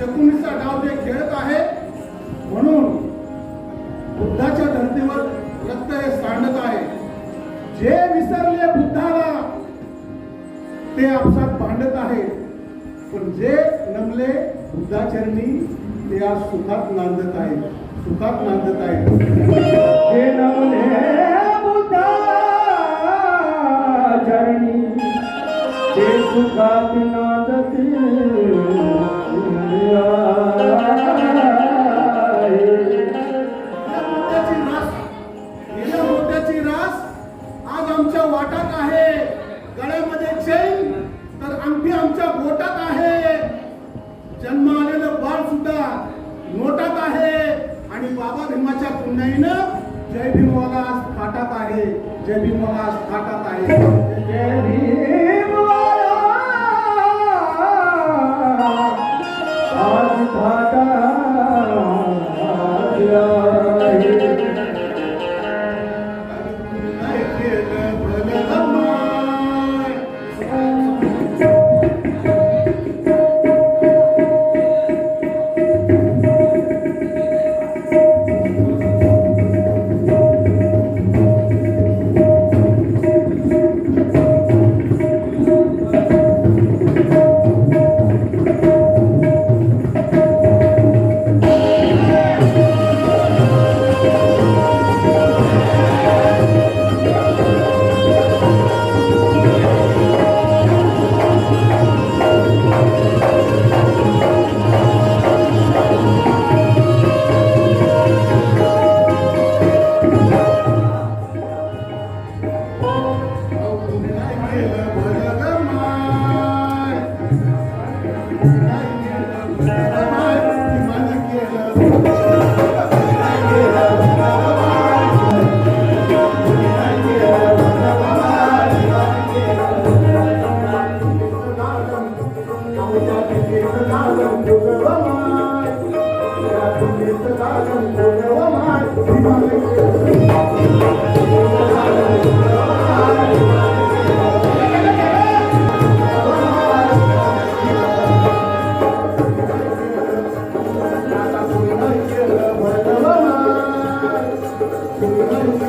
शकुनीचा डाव ते खेळत आहे म्हणून बुद्धाच्या धर्तीवर रक्त हे सांडत आहे. जे विसरले बुद्धाला ते आपसात भांडत आहे. पण जे नमले बुद्धाचरणी ते आज सुखात नांदत आहेत सुखात नांदत आहेत नवले बुद्धा चरणी ते सुखात नांदते बाबा भीमाच्या पुण्याईनं जय भीमवाला आज फाटात आहे. जय भीमवाला आज फाटात आहे. जय भीम.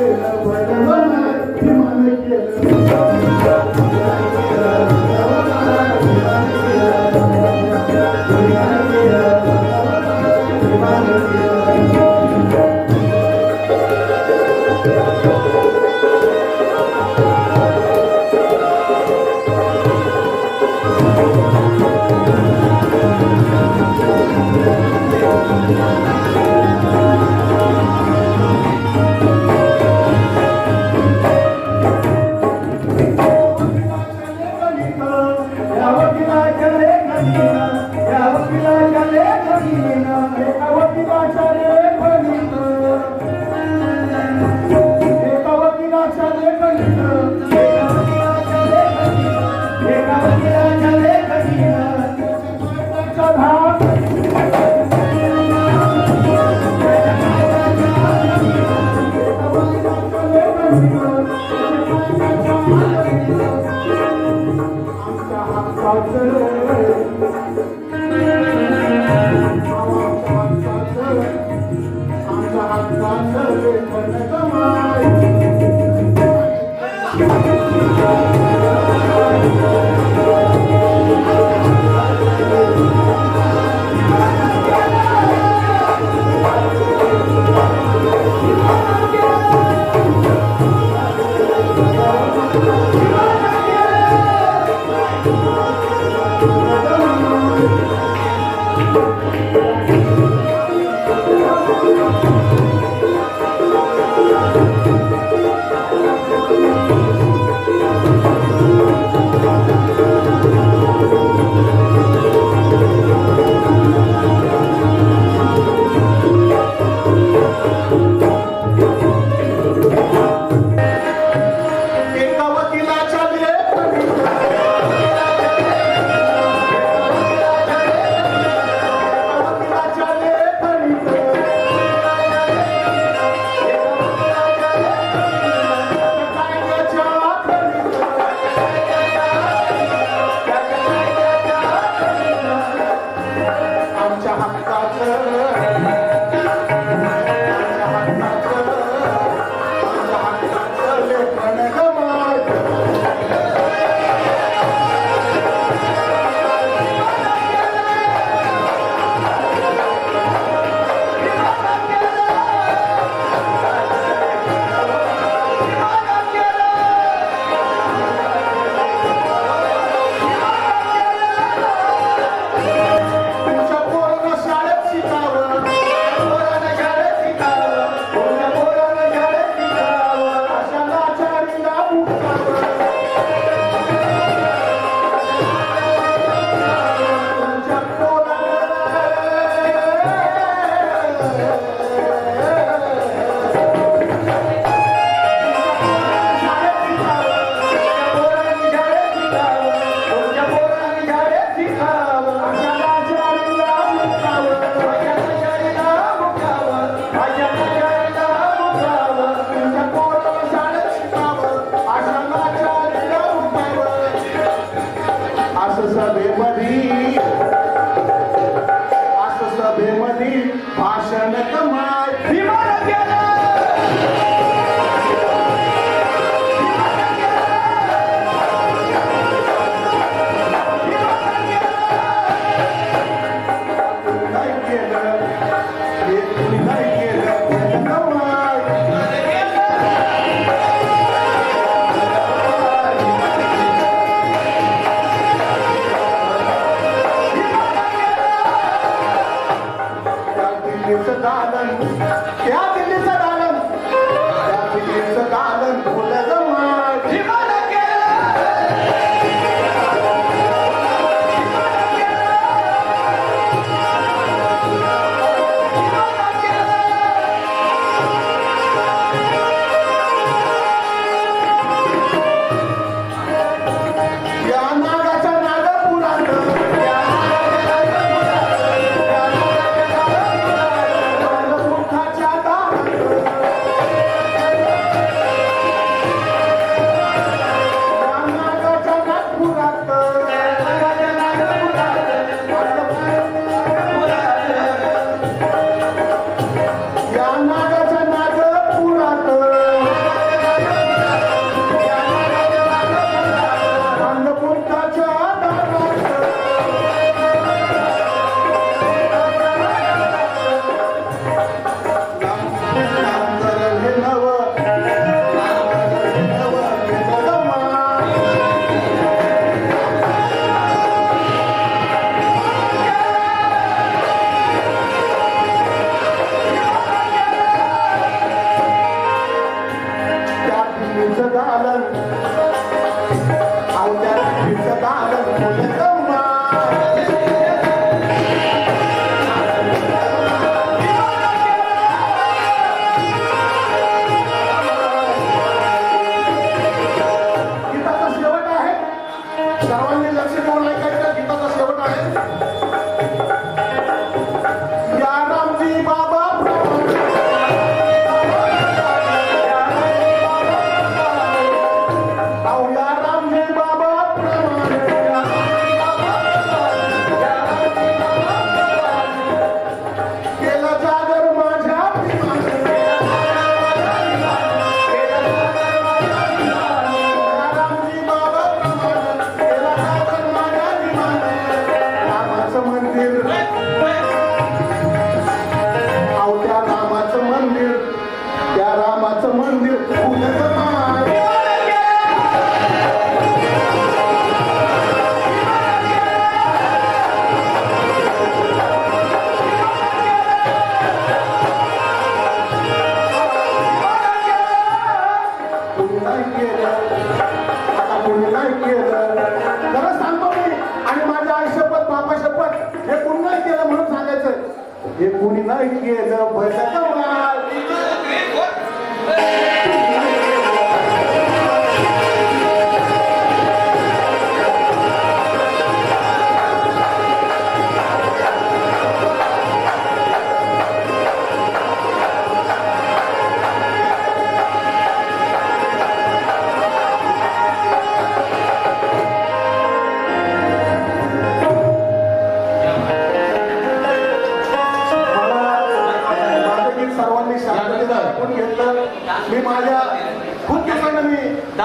केलं भगवान किमान केलं ಭಾಷಣಕ ಮಾಡಿ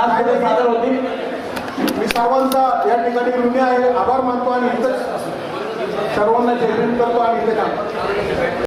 आज पुढे सादर होती. मी सर्वांचा या ठिकाणी ऋणी आहे. आभार मानतो आणि इथंच सर्वांना जयभीम करतो आणि इथे काम